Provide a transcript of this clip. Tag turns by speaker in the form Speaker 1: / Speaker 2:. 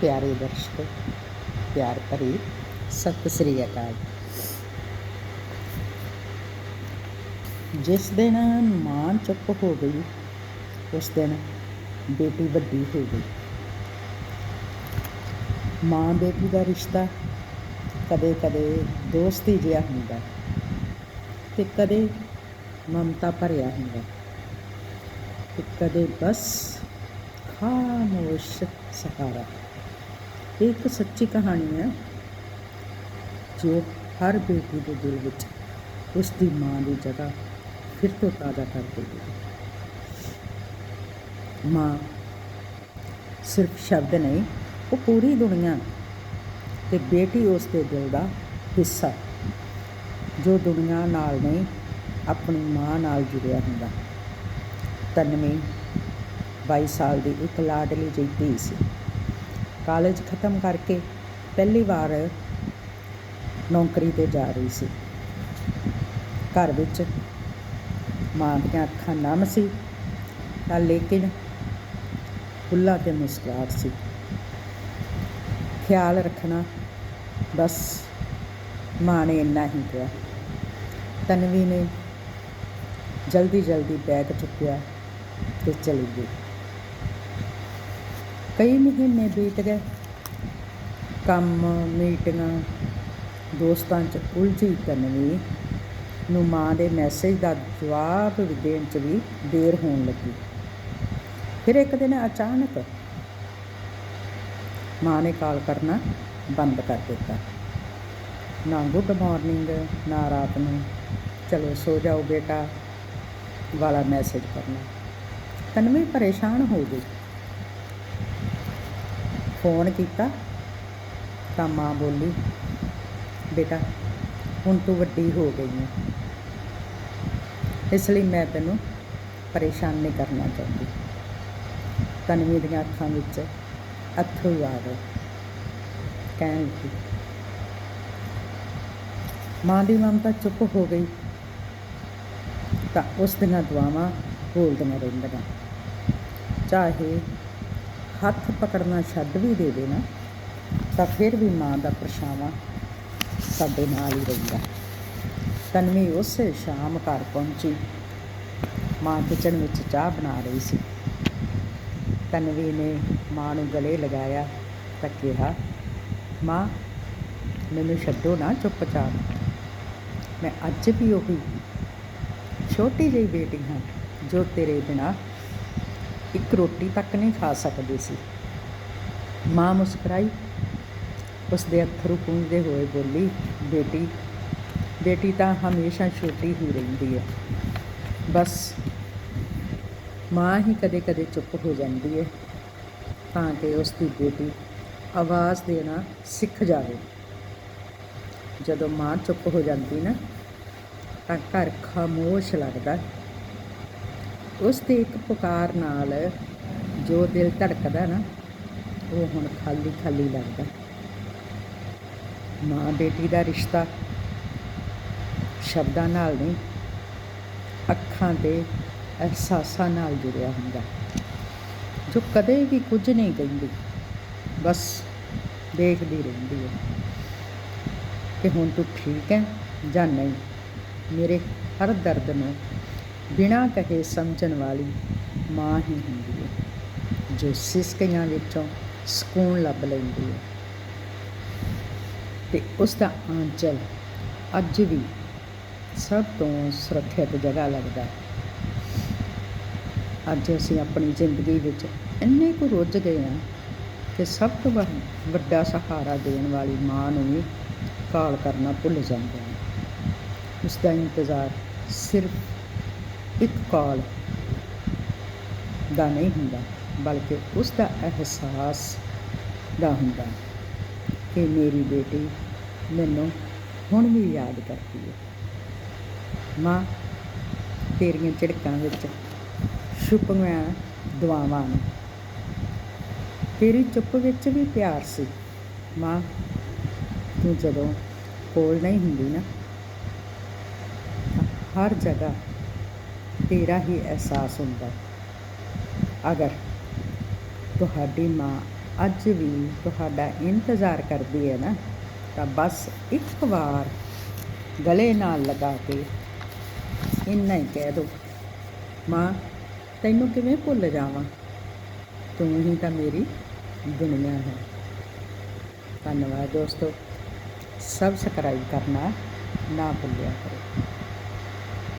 Speaker 1: ਪਿਆਰੇ ਦਰਸ਼ਕੋ, ਪਿਆਰ ਭਰੀ ਸਤਿ ਸ੍ਰੀ ਅਕਾਲ। ਜਿਸ ਦਿਨ ਮਾਂ ਚੁੱਪ ਹੋ ਗਈ, ਉਸ ਦਿਨ ਬੇਟੀ ਵੱਡੀ ਹੋ ਗਈ। ਮਾਂ ਬੇਟੀ ਦਾ ਰਿਸ਼ਤਾ ਕਦੇ ਕਦੇ ਦੋਸਤੀ ਜਿਹਾ ਹੁੰਦਾ ਤੇ ਕਦੇ ਮਮਤਾ ਭਰਿਆ ਹੁੰਦਾ ਤੇ ਕਦੇ ਬਸ ਖਾਮੋਸ਼ ਸਹਾਰਾ। ਇਹ ਇੱਕ ਸੱਚੀ ਕਹਾਣੀ ਹੈ ਜੋ ਹਰ ਬੇਟੀ ਦੇ ਦਿਲ ਵਿੱਚ ਉਸ ਦੀ ਮਾਂ ਦੀ ਜਗ੍ਹਾ ਫਿਰ ਤੋਂ ਤਾਜ਼ਾ ਕਰ ਦੇਗੀ ਮਾਂ ਸਿਰਫ ਸ਼ਬਦ ਨਹੀਂ, ਉਹ ਪੂਰੀ ਦੁਨੀਆ ਤੇ ਬੇਟੀ ਉਸ ਦੇ ਦਿਲ ਦਾ ਹਿੱਸਾ, ਜੋ ਦੁਨੀਆ ਨਾਲ ਨਹੀਂ, ਆਪਣੀ ਮਾਂ ਨਾਲ ਜੁੜਿਆ ਹੁੰਦਾ। ਤਨਵੀਂ 22 ਸਾਲ ਦੀ ਇੱਕ ਲਾਡਲੀ ਜਿਹੀ ਧੀ ਸੀ। ਕਾਲਜ ਖਤਮ ਕਰਕੇ ਪਹਿਲੀ ਵਾਰ ਨੌਕਰੀ ਤੇ ਜਾ ਰਹੀ ਸੀ। ਘਰ ਵਿੱਚ ਮਾਂ ਦੀਆਂ ਅੱਖਾਂ ਨਮ ਸੀ, ਤਾਂ ਲੇਕਿਨ ਫੁੱਲਾਂ ਤੇ ਮੁਸਕਰਾਟ ਸੀ। ਖਿਆਲ ਰੱਖਣਾ ਬਸ ਮਾਂ ਨੇ ਇੰਨਾ ਹੀ ਕਿਹਾ। ਤਨਵੀ ਨੇ ਜਲਦੀ ਜਲਦੀ ਬੈਗ ਚੁੱਕਿਆ ਤੇ ਚਲੀ ਗਈ। ਕਈ ਮਹੀਨੇ ਬੀਤ ਗਏ। ਕੰਮ, ਮੀਟਿੰਗਾਂ, ਦੋਸਤਾਂ 'ਚ ਉਲਝੀ ਤਨਵੀ ਨੂੰ ਮਾਂ ਦੇ ਮੈਸੇਜ ਦਾ ਜਵਾਬ ਦੇਣ 'ਚ ਵੀ ਦੇਰ ਹੋਣ ਲੱਗੀ। ਫਿਰ ਇੱਕ ਦਿਨ ਅਚਾਨਕ ਮਾਂ ਨੇ ਕਾਲ ਕਰਨਾ ਬੰਦ ਕਰ ਦਿੱਤਾ। ਨਾ ਗੁੱਡ ਮਾਰਨਿੰਗ ਨਾ ਰਾਤ ਨੂੰ। ਚਲੋ, ਸੋ ਜਾਓ ਬੇਟਾ, ਵਾਲਾ ਮੈਸੇਜ ਕਰਨਾ। ਤਨਵੀ ਪਰੇਸ਼ਾਨ ਹੋ ਗਈ। ਫੋਨ ਕੀਤਾ ਤਾਂ ਮਾਂ ਬੋਲੀ, ਬੇਟਾ, ਹੁਣ ਤੂੰ ਵੱਡੀ ਹੋ ਗਈ ਹੈ ਇਸ ਲਈ ਮੈਂ ਤੈਨੂੰ ਪਰੇਸ਼ਾਨ ਨਹੀਂ ਕਰਨਾ ਚਾਹੁੰਦੀ। ਤਨਵੀ ਦੀਆਂ ਅੱਖਾਂ ਵਿੱਚ ਅੱਥਰੂ ਆ ਗਏ। ਕਹਿਣ ਲੱਗੀ, ਮਾਂ ਦੀ ਮਮਤਾ ਚੁੱਪ ਹੋ ਗਈ। ਤਾਂ ਉਸ ਦੀਆਂ ਦੁਆਵਾਂ ਬੋਲਦੀਆਂ ਰਹਿੰਦੀਆਂ। ਚਾਹੇ ਹੱਥ ਪਕੜਨਾ ਛੱਡ ਵੀ ਦੇ ਦੇਣਾ ਤਾਂ ਫਿਰ ਵੀ ਮਾਂ ਦਾ ਪਰਛਾਵਾਂ ਸਾਡੇ ਨਾਲ ਹੀ ਰਹਿੰਦਾ। ਤਨਵੀ ਉਸੇ ਸ਼ਾਮ ਘਰ ਪਹੁੰਚੀ। ਮਾਂ ਕਿਚਨ ਵਿੱਚ ਚਾਹ ਬਣਾ ਰਹੀ ਸੀ। ਤਨਵੀ ਨੇ ਮਾਂ ਨੂੰ ਗਲੇ ਲਗਾਇਆ ਤਾਂ ਕਿਹਾ, ਮਾਂ, ਮੈਨੂੰ ਛੱਡੋ ਨਾ ਚੁੱਪਚਾਪ। ਮੈਂ ਅੱਜ ਵੀ ਉਹੀ ਛੋਟੀ ਜਿਹੀ ਬੇਟੀ ਹਾਂ ਜੋ ਤੇਰੇ ਬਿਨਾ ਇੱਕ ਰੋਟੀ ਤੱਕ ਨਹੀਂ ਖਾ ਸਕਦੀ ਸੀ। ਮਾਂ ਮੁਸਕਰਾਈ ਉਸ ਦੇ ਅੱਥਰੂ ਪੂੰਝਦੇ ਹੋਏ ਬੋਲੀ, ਬੇਟੀ ਬੇਟੀ ਤਾਂ ਹਮੇਸ਼ਾ ਛੋਟੀ ਹੀ ਰਹਿੰਦੀ ਹੈ। ਬਸ, ਮਾਂ ਹੀ ਕਦੇ-ਕਦੇ ਚੁੱਪ ਹੋ ਜਾਂਦੀ ਹੈ, ਤਾਂ ਕਿ ਉਸ ਦੀ ਬੇਟੀ ਆਵਾਜ਼ ਦੇਣਾ ਸਿੱਖ ਜਾਵੇ। ਜਦੋਂ ਮਾਂ ਚੁੱਪ ਹੋ ਜਾਂਦੀ ਨਾ, ਤਾਂ ਘਰ ਖਾਮੋਸ਼ ਲੱਗਦਾ ਉਸ ਦੇ ਇੱਕ ਪੁਕਾਰ ਨਾਲ ਜੋ ਦਿਲ ਧੜਕਦਾ ਨਾ, ਉਹ ਹੁਣ ਖਾਲੀ ਖਾਲੀ ਲੱਗਦਾ। ਮਾਂ ਬੇਟੀ ਦਾ ਰਿਸ਼ਤਾ ਸ਼ਬਦਾਂ ਨਾਲ ਨਹੀਂ, ਅੱਖਾਂ ਦੇ ਅਹਿਸਾਸਾਂ ਨਾਲ ਜੁੜਿਆ ਹੁੰਦਾ। ਜੋ ਕਦੇ ਵੀ ਕੁਝ ਨਹੀਂ ਕਹਿੰਦੀ, ਬਸ ਦੇਖਦੀ ਰਹਿੰਦੀ ਹੈ ਕਿ ਹੁਣ ਤੂੰ ਠੀਕ ਹੈ ਜਾਂ ਨਹੀਂ। ਮੇਰੇ ਹਰ ਦਰਦ ਨੂੰ ਬਿਨਾਂ ਕਹੇ ਸਮਝਣ ਵਾਲੀ ਮਾਂ ਹੀ ਹੁੰਦੀ ਹੈ, ਜੋ ਸਿਸਕੀਆਂ ਵਿੱਚੋਂ ਸਕੂਨ ਲੱਭ ਲੈਂਦੀ ਹੈ। ਤੇ ਉਸ ਦਾ ਆਂਚਲ ਅੱਜ ਵੀ ਸਭ ਤੋਂ ਸੁਰੱਖਿਅਤ ਜਗ੍ਹਾ ਲੱਗਦਾ ਹੈ। ਅੱਜ ਅਸੀਂ ਆਪਣੀ ਜ਼ਿੰਦਗੀ ਵਿੱਚ ਇੰਨੇ ਕੁ ਰੁੱਝ ਗਏ ਹਾਂ ਕਿ ਸਭ ਤੋਂ ਵੱ- ਵੱਡਾ ਸਹਾਰਾ ਦੇਣ ਵਾਲੀ ਮਾਂ ਨੂੰ ਵੀ ਕਾਲ ਕਰਨਾ ਭੁੱਲ ਜਾਂਦੇ ਹਾਂ। ਉਸ ਦਾ ਇੰਤਜ਼ਾਰ ਸਿਰਫ ਇੱਕ ਕਾਲ ਦਾ ਨਹੀਂ ਹੁੰਦਾ, ਬਲਕਿ ਉਸ ਦਾ ਅਹਿਸਾਸ ਦਾ ਹੁੰਦਾ ਕਿ ਮੇਰੀ ਬੇਟੀ ਮੈਨੂੰ ਹੁਣ ਵੀ ਯਾਦ ਕਰਦੀ ਹੈ। ਮਾਂ, ਤੇਰੀਆਂ ਝਿੜਕਾਂ ਵਿੱਚ ਛੁਪੀਆਂ ਦੁਆਵਾਂ ਨੇ। ਤੇਰੀ ਚੁੱਪ ਵਿੱਚ ਵੀ ਪਿਆਰ ਸੀ। ਮਾਂ, ਤੂੰ ਜਦੋਂ ਕੋਲ ਨਹੀਂ ਹੁੰਦੀ ਨਾ ਹਰ ਜਗ੍ਹਾ ਤੇਰਾ ਹੀ ਅਹਿਸਾਸ ਹੁੰਦਾ ਅਗਰ ਤੁਹਾਡੀ ਮਾਂ ਅੱਜ ਵੀ ਤੁਹਾਡਾ ਇੰਤਜ਼ਾਰ ਕਰਦੀ ਹੈ ਨਾ, ਤਾਂ ਬਸ ਇੱਕ ਵਾਰ ਗਲੇ ਨਾਲ ਲਗਾ ਕੇ ਇੰਨਾ ਹੀ ਕਹਿ ਦੋ, ਮਾਂ, ਤੈਨੂੰ ਕਿਵੇਂ ਭੁੱਲ ਜਾਵਾਂ? ਤੂੰ ਹੀ ਤਾਂ ਮੇਰੀ ਦੁਨੀਆ ਹੈ। ਧੰਨਵਾਦ ਦੋਸਤੋ। ਸਬਸਕ੍ਰਾਈਬ ਕਰਨਾ ਨਾ ਭੁੱਲਿਆ ਕਰੋ।